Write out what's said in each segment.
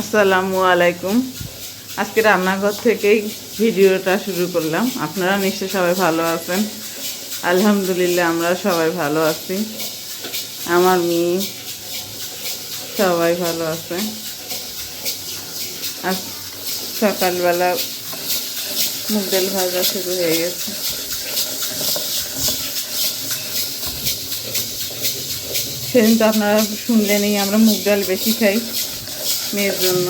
আসসালামু আলাইকুম। আজকে রান্নাঘর থেকেই ভিডিওটা শুরু করলাম। আপনারা নিশ্চয়ই সবাই ভালো আছেন। আলহামদুলিল্লাহ, আমরা সবাই ভালো আছি। আমার মেয়ে সবাই ভালো আছে। আজ সকালবেলা মুগ ডাল ভাজা শুরু হয়ে গেছে। সেদিন তো আপনারা শুনলেনই, আমরা মুগ ডাল বেশি খাই। মেয়ের জন্য।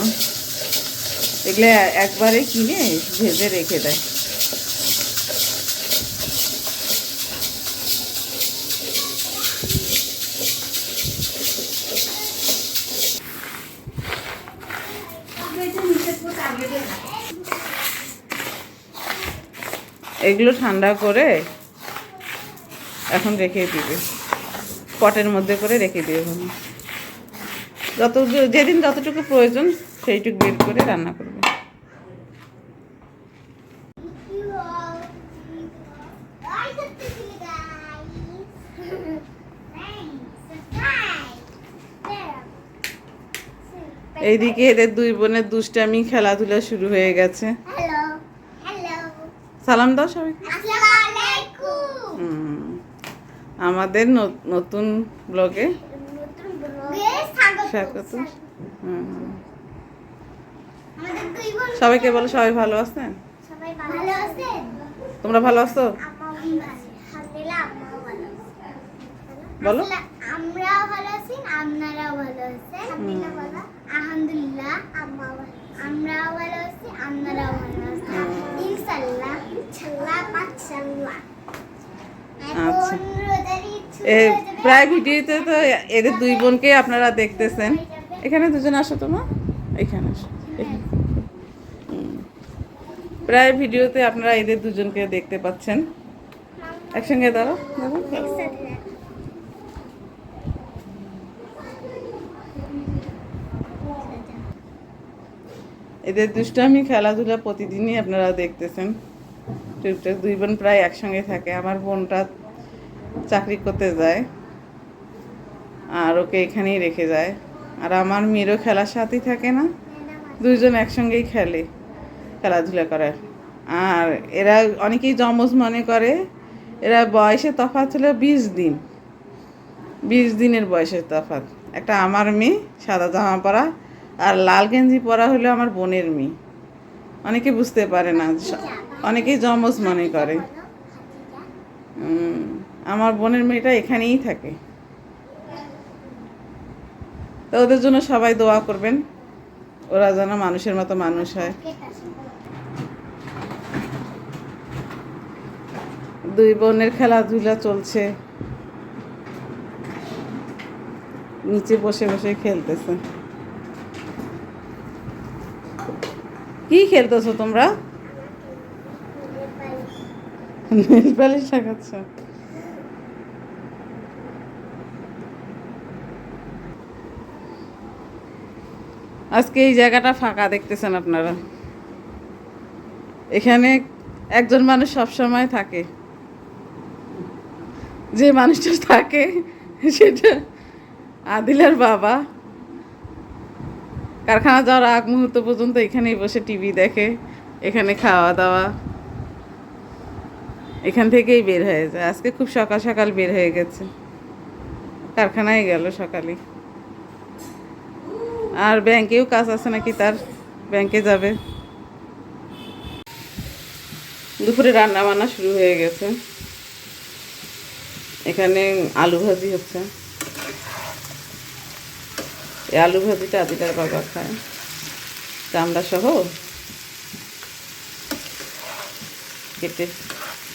এগুলো একবারে কিনে ভেজে রেখে দেয়। এগুলো ঠান্ডা করে এখন রেখে দিবে। পটের মধ্যে করে রেখে দিবে। যত যেদিন যতটুকু প্রয়োজন সেইটুকু বের করে রান্না করবে। এইদিকে এদের দুই বোনের দুষ্টামি খেলাধুলা শুরু হয়ে গেছে। সালাম দাও সবাই আমাদের নতুন ব্লগে স্বাগত। সবাইকে বলো সবাই ভালো আছেন? সবাই ভালো আছেন? তোমরা ভালো আছো? বলো। আমরাও ভালো আছি আপনারাও ভালো আছেন? আলহামদুলিল্লাহ আমরাও ভালো আছি আপনারাও ভালো আছেন। ইনশাআল্লাহ ইনশাআল্লাহ মাশাআল্লাহ। আচ্ছা। প্রায় ভিডিওতে তো এদের দুই বোনকে আপনারা দেখতেছেন। এখানে দুজন আসো তোমা এখানে আসো। প্রায় ভিডিওতে আপনারা এদের দুজনকে দেখতে পাচ্ছেন। একসঙ্গে দাঁড়ো এদের দুষ্টামি খেলাধুলা প্রতিদিনই আপনারা দেখতেছেন। টুকটাক দুই বোন প্রায় একসঙ্গে থাকে। আমার বোনটা চাকরি করতে যায় আর ওকে এখানেই রেখে যায়। আর আমার মেয়েরও খেলার সাথেই থাকে না, দুইজন একসঙ্গেই খেলে, খেলাধুলা করে। আর এরা অনেকেই জমজ মনে করে, এরা বয়সে তফাৎ হলো বিশ দিন। বিশ দিনের বয়সের তফাৎ। একটা আমার মেয়ে, সাদা জামা পরা, আর লাল গেঞ্জি পরা হলো আমার বোনের মেয়ে। অনেকে বুঝতে পারে না। অনেকেই জমজ মনে করে। আমার বোনের মেয়েটা এখানেই থাকে। তো ওদের জন্য সবাই দোয়া করবেন। ওরা যেন মানুষের মতো মানুষ হয়। দুই বোনের খেলাধুলা চলছে। নিচে বসে বসে খেলতেছে। কি খেলতেছো তোমরা? আজকে এই জায়গাটা ফাঁকা, দেখতেছেন আপনারা? এখানে একজন মানুষ সব সময় থাকে। যে মানুষটা থাকে, সেটা আদিলের বাবা। কারখানা যাওয়ার আগ মুহূর্ত পর্যন্ত এখানেই বসে টিভি দেখে, এখানে খাওয়া দাওয়া। এখান থেকেই বের হয়ে যায়। আজকে খুব সকাল সকাল বের হয়ে গেছে। কারখানায় গেল সকালে আর ব্যাংকেও কাজ আছে নাকি? তার ব্যাংকে যাবে। দুপুরে রান্না বান্না শুরু হয়ে গেছে। এখানে আলু ভাজি হচ্ছে। এই আলু ভাজিটা আদিটার বাবা খায়। চামড়া সহ কেটে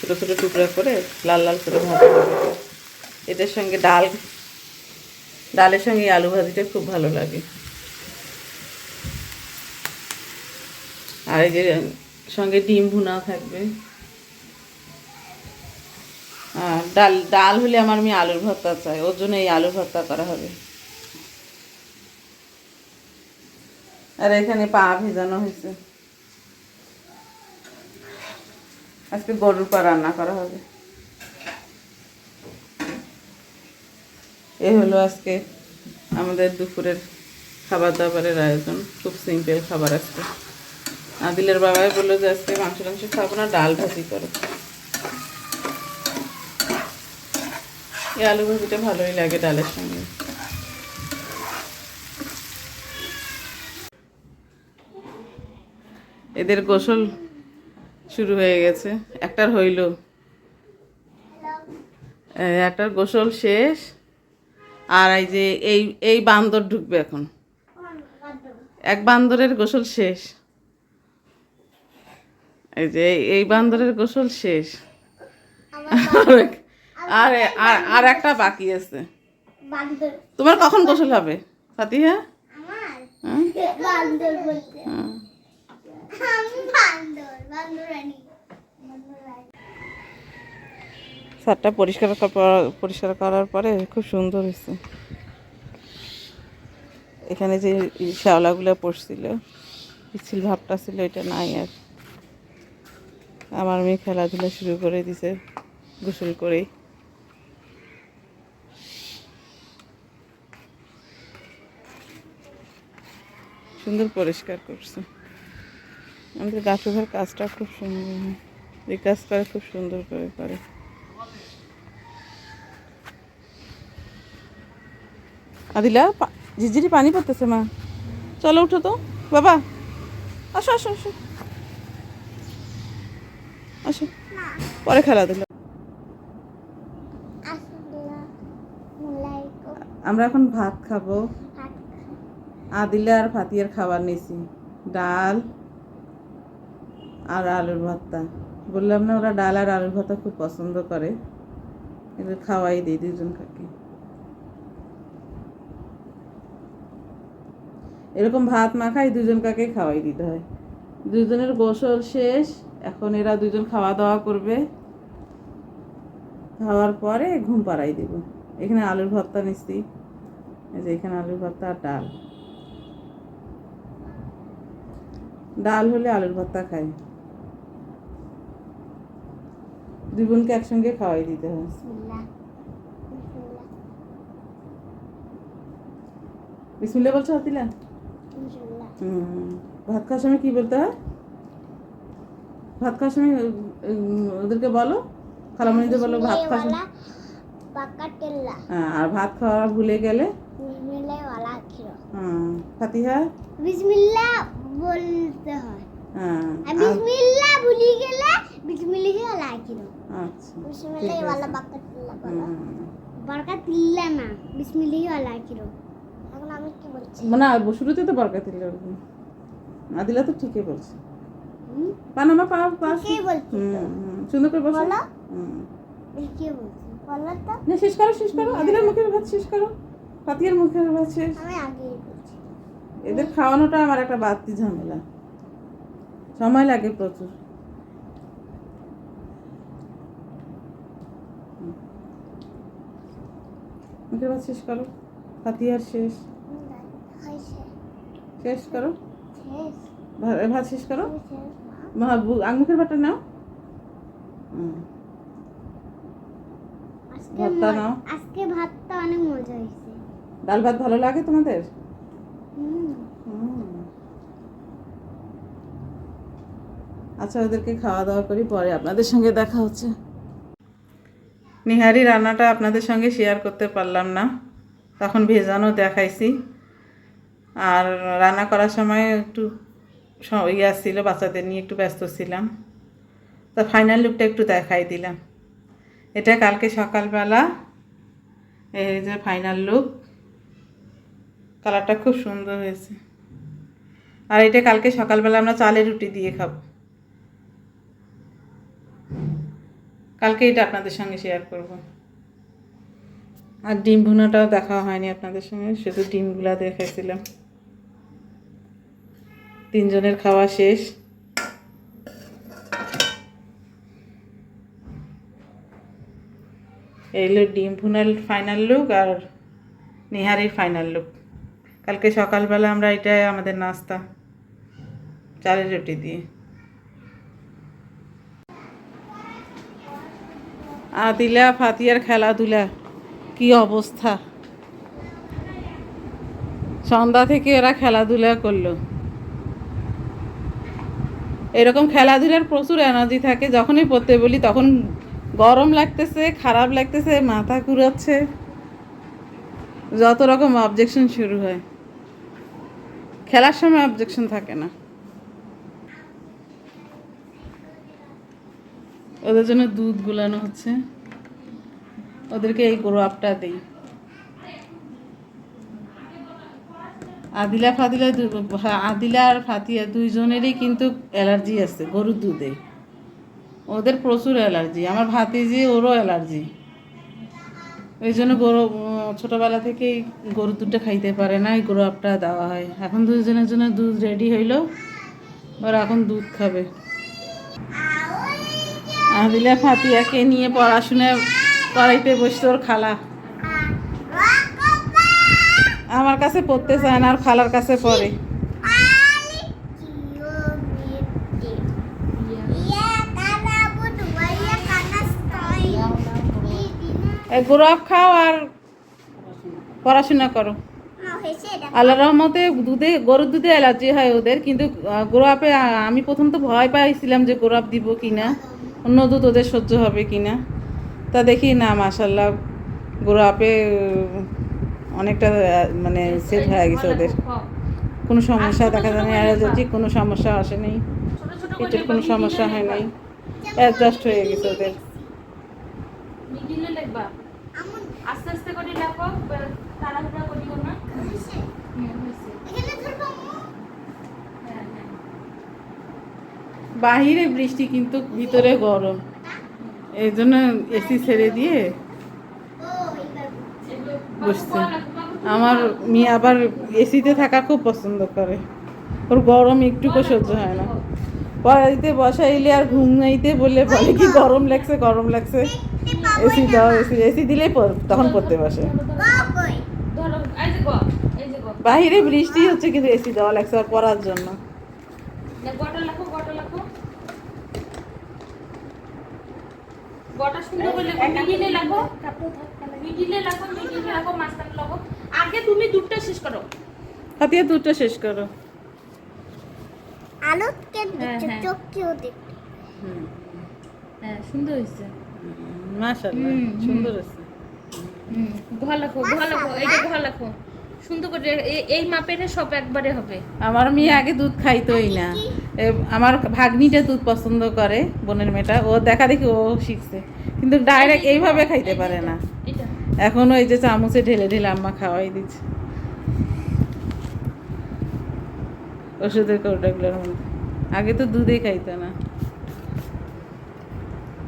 ছোটো ছোটো টুকরা করে লাল লাল করে ভাজা হবে। এটার সঙ্গে ডাল, ডালের সঙ্গে আলু ভাজিটা খুব ভালো লাগে। আর এই যে সঙ্গে ডিম ভুনা থাকবে। আর ডাল ডাল হলে আমার মেয়ে আলুর ভর্তা চাই ওর জন্য এই আলু ভর্তা করা হবে। আর এখানে পা ভেজানো হয়েছে। আজকে গরুর পা রান্না করা হবে। এ হলো আজকে আমাদের দুপুরের খাবার দাবারের আয়োজন, খুব সিম্পল খাবার আজকে। আদিলের বাবাই বলল যে আজকে মাংস টাংস খাব না, ডাল ভাজি করো। এই আলু ভাজিটা ভালোই লাগে ডালের সঙ্গে। এদের গোসল শুরু হয়ে গেছে। একটার হইল। এই একটার গোসল শেষ। আর এই যে এই এই বান্দর ঢুকবে এখন। এক বান্দরের গোসল শেষ। এই যে এই- বান্দরের গোসল শেষ। আর আর আর একটা বাকি আছে। তোমার কখন গোসল হবে? ফাতিহা? হ্যাঁ? ছাদটা পরিষ্কার পরিষ্কার করার পরে খুব সুন্দর হয়েছে। এখানে যে শ্যাওলাগুলো পড়ছিল পিছিল ভাবটা ছিল, এটা নাই আর। আমার মেয়ে খেলাধুলা শুরু করে দিছে, গোসল করেই। সুন্দর পরিষ্কার করছে। আমাদের গাছ গাছুঘর কাজটা খুব সুন্দর। এই কাজ করে খুব সুন্দর করে করে। আদিলা ঝিরঝিরি পানি পড়তেছে মা। চলো উঠো তো। বাবা আসো আসো আসো। আসো। পরে আসসালামু আলাইকুম আমরা এখন ভাত খাব। আদিলা আর ফাতিয়ার খাবার নিয়েছি। ডাল আর আলুর ভর্তা। বললাম না, ওরা ডাল আর আলুর ভর্তা খুব পছন্দ করে। এগুলো খাওয়াই দিই দুজন কাকে এরকম ভাত মাখাই দুজন কাকে খাওয়াই দিতে হয়। দুজনের গোসল শেষ, এখন এরা দুজন খাওয়া দাওয়া করবে। খাওয়ার পরে ঘুম পাড়াই দিব। এখানে আলুর ভর্তা নিচ্ছি। যে এখানে আলুর ভর্তা আর ডাল। ডাল হলে আলুর ভর্তা খাই। দুই বোনকে একসঙ্গে খাওয়াই দিতে হয়। বিসমিল্লা বলছো হাতিলা? হুম ভাত খাওয়ার সময় কি বলতে হয়? ভাত খাওয়ার সময় ওদেরকে বলো খালামণিদের বলো ভাত খাওয়া হ্যাঁ, আর ভাত খাওয়া ভুলে গেলে? ফাতিহা? বিসমিল্লাহ বলতে হয়। হ্যাঁ বিসমিল্লাহ ভুলি গেলে ওয়ালা খিরো আচ্ছা বলো। না বিসমিল্লাহ ওয়ালা এখন আমি কি বলছি? মানে শুরুতে তো আদিলা তো ঠিকই বলছে? পানামা পা পা। সুন্দর করে বসো। বলো। হুম। কি বলছি? বলো তো। না শেষ করো শেষ করো। আদিলার মুখের ভাত শেষ করো। ফাতিয়ার মুখের ভাত শেষ। আমি এদের খাওয়ানোটা আমার একটা বাড়তি ঝামেলা। সময় লাগে প্রচুর। মুখের ভাত শেষ করো। ফাতিয়ার শেষ। শেষ করো। ভাত শেষ করো? হয়েছে আঙ্গুখের ভাতটা নাও। ভাতটা নাও। আজকে ভাতটা অনেক মজা হয়েছে। ডাল ভাত ভালো লাগে তোমাদের। আচ্ছা ওদেরকে খাওয়া দাওয়া করি পরে আপনাদের সঙ্গে দেখা হচ্ছে। নিহারি রান্নাটা আপনাদের সঙ্গে শেয়ার করতে পারলাম না। তখন ভেজানো দেখাইছি। আর রান্না করার সময় একটু ইয়ে ছিল বাচ্চাদের নিয়ে একটু ব্যস্ত ছিলাম। তা ফাইনাল লুকটা একটু দেখাই দিলাম। এটা কালকে সকালবেলা, এই যে ফাইনাল লুক কালারটা খুব সুন্দর হয়েছে। আর এটা কালকে সকালবেলা আমরা চালের রুটি দিয়ে খাব। কালকে এটা আপনাদের সঙ্গে শেয়ার করব। আর ডিম ভুনাটাও দেখা হয়নি আপনাদের সঙ্গে, শুধু ডিমগুলা দেখেছিলাম। তিনজনের খাওয়া শেষ। এই হলো ডিম ভুনার ফাইনাল লুক আর নিহারির ফাইনাল লুক কালকে সকালবেলা আমরা এটাই আমাদের নাস্তা, চালের রুটি দিয়ে। আদিলা ফাতিয়ার খেলাধুলা, কি অবস্থা? সন্ধ্যা থেকে ওরা খেলাধুলা করল। এরকম খেলাধুলার প্রচুর এনার্জি থাকে, যখনই পড়তে বলি তখন গরম লাগতেছে, খারাপ লাগতেছে, মাথা কুড়াচ্ছে যত রকম অবজেকশন শুরু হয়। খেলার সময় অবজেকশন থাকে না। ওদের জন্য দুধ গুলানো হচ্ছে। ওদেরকে এই গরু আপটা দিই। আদিলা ফাদিলা আদিলা আর ফাতিয়া দুইজনেরই কিন্তু অ্যালার্জি আছে, গরুর দুধে। ওদের প্রচুর অ্যালার্জি, আমার ভাতিজি ওরও অ্যালার্জি। ওই জন্য গরু ছোটোবেলা থেকেই গরুর দুধটা খাইতে পারে না, এই গরু আপটা দেওয়া হয়। এখন দুজনের জন্য দুধ রেডি হইল, ওরা এখন দুধ খাবে। আদিলা ফাতিয়াকে নিয়ে পড়াশোনা করাইতে বসতো ওর খালা। আমার কাছে পড়তে চায় না আর খালার কাছে পড়ে। এই গরু আপ খাও আর পড়াশোনা করো। আল্লাহ রহমতে দুধে গরুর দুধে অ্যালার্জি হয় ওদের কিন্তু আহ, আমি প্রথম তো ভয় পাইছিলাম যে গোলাপ দিব কি না অন্য দুধ ওদের সহ্য হবে কি না তা দেখি না মাসাল্লাহ আপে অনেকটা মানে সেট হয়ে গেছে ওদের। কোনো সমস্যা দেখা যায় না অ্যালার্জিক কোনো সমস্যা আসে আসেনি পেটের কোনো সমস্যা হয় নাই। অ্যাডজাস্ট হয়ে গেছে ওদের। আস্তে আস্তে করে বে- তাড়াহুড়া করিও না হুম, হয়েছে। হ্যাঁ, হ্যাঁ। বাহিরে বৃষ্টি কিন্তু ভিতরে গরম। এই জন্য এসি ছেড়ে দিয়ে বাবু, আমার মেয়ে আবার এসিতে থাকা খুব পছন্দ করে। ওর গরম একটুকু সহ্য হয় না। পড়াইতে বসাইলে আর ঘুম নাইতে বললে বলে কি গরম লাগছে গরম লাগছে। এসি দাও এসি এসি দিলেই তখন পড়তে বসে। বাহিরে বৃষ্টি হচ্ছে কিন্তু এসি দেওয়া লাগছে আর পড়ার জন্য না, গটা লেখো গটা লেখো গটা সুন্দর করে লেখো মিডিলে লেখো মিডিলে লেখো মিডিলে লেখো মাঝখানে লেখো আগে তুমি দুধটা শেষ করো। হাতিয়া দুধটা শেষ করো। আলোকে হ্যাঁ, হ্যাঁ। চোখ দেখ হ্যাঁ সুন্দর হয়েছে। হুম। সুন্দর আছে হুম গুহা লেখো গুহা লেখো এইটা গুহা লেখো সুন্দর করে এ- এই মাপের সব একবারে হবে। আমার মেয়ে আগে দুধ খাইতোই না। এ, আমার ভাগ্নিটা দুধ পছন্দ করে বোনের মেয়েটা। ও দেখা দেখি ও শিখছে। কিন্তু ডাইরেক্ট এইভাবে খাইতে পারে না। এখন ওই যে চামচে ঢেলে ঢেলে আম্মা খাওয়াই দিচ্ছে। ওষুধের কৌটাগুলোর মধ্যে। আগে তো দুধেই খাইতো না।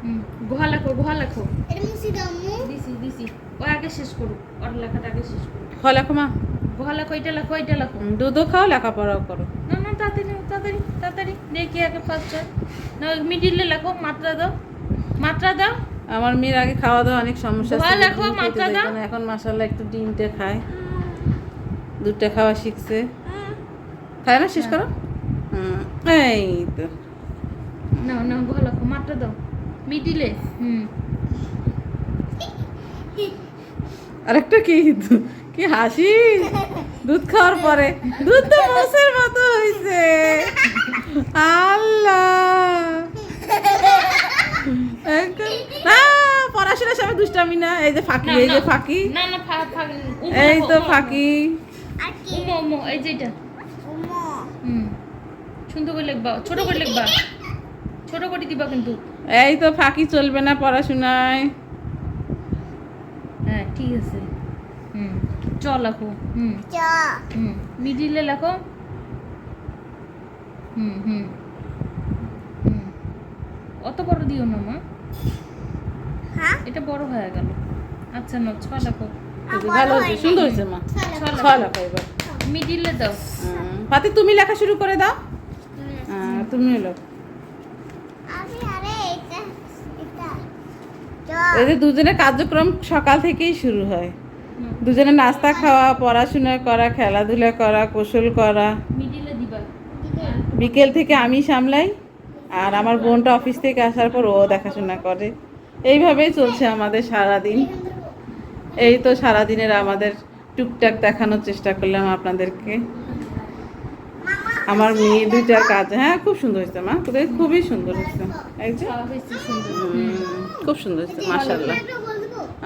হুম গুহা লেখো গুহা লেখো দিছি দিছি। ও আগে শেষ করুক। ওর লেখাটা আগে শেষ করুক। খাও লেখো মা। গুহা লেখো এটা লেখো এটা লেখো দুধও খাও লেখাপড়াও করো না না তাড়াতাড়ি তাড়াতাড়ি তাড়াতাড়ি। দেখি আগে ফার্স্ট না মিডিলে লেখো মাত্রা দাও। মাত্রা দাও। আমার মেয়ের আগে খাওয়া দাওয়া অনেক সমস্যা ছিল, লেখো, মাত্রা দাও। এখন মাসাল্লাহ একটু ডিমটা খায়। দুধটা খাওয়া শিখছে খায় না শেষ করো এই তো। না না গুহা লেখো মাত্রা দাও। মিডিলে হুম। আরেকটা কি? কি হাসি? দুধ খাওয়ার পরে। দুধ তো মোষের মতো হয়েছে আল্লাহ। পড়াশোনার সময় দুষ্টামি না? এই যে ফাঁকি এই যে ফাঁকি। এই তো ফাঁকি। এই যে এটা। উমো। হুম। সুন্দর করে লিখবা ছোট করে লিখবা। ছোট করে দিবা কিন্তু। এই তো ফাঁকি চলবে না পড়াশোনায়। হ্যাঁ ঠিক আছে। চ লেখো হুম। চ। হুম মিডিলে লেখো। হুম হুম হুম। অত বড় দিও না মা। হ্যাঁ? এটা বড় হয়ে গেল। আচ্ছা না ছ লেখো। ভালো হয়েছে সুন্দর হয়েছে মা। ছ লেখো। এবার। মিডিলে দাও। ফাতি তুমি লেখা শুরু করে দাও। হ্যাঁ, তুমি লেখো আমি আরে এটা এটা। চ। এই যে দুজনের কার্যক্রম সকাল থেকেই শুরু হয়। দুজনে নাস্তা খাওয়া পড়াশোনা করা খেলাধুলা করা কৌশল করা। বিকেল থেকে আমি সামলাই আর আমার বোনটা অফিস থেকে আসার পর ও দেখাশোনা করে। এইভাবেই চলছে আমাদের সারা দিন এই তো সারাদিনের আমাদের টুকটাক দেখানোর চেষ্টা করলাম আপনাদেরকে। আমার মেয়ে দুইটার কাজ হ্যাঁ খুব সুন্দর হয়েছে মা। তোদের খুবই সুন্দর হয়েছে। হুম, খুব সুন্দর হয়েছে বলব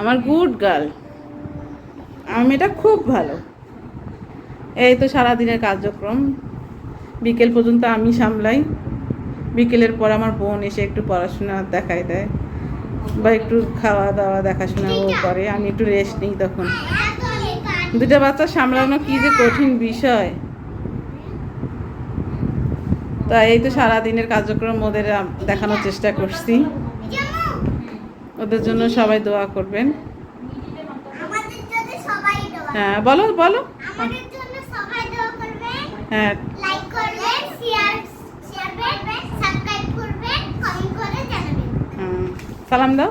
আমার গুড গার্ল। আমার মেয়েটা খুব ভালো। এই তো সারাদিনের কার্যক্রম। বিকেল পর্যন্ত আমি সামলাই। বিকেলের পর আমার বোন এসে একটু পড়াশোনা দেখাই দেয় বা একটু খাওয়া দাওয়া দেখাশোনা ও করে। আমি একটু রেস্ট নিই তখন। দুটা বাচ্চা সামলানো কি যে কঠিন বিষয়। তা এই তো সারাদিনের কার্যক্রম ওদের দেখানোর চেষ্টা করছি। ওদের জন্য সবাই দোয়া করবেন আমাদের জন্য সবাই দোয়া হ্যাঁ বলো বলো আমাদের জন্য সবাই দোয়া করবেন হ্যাঁ লাইক করবেন শেয়ার শেয়ার করবেন সাবস্ক্রাইব করবেন কমেন্ট বলো জানাবেন হ্যাঁ। সালাম দাও।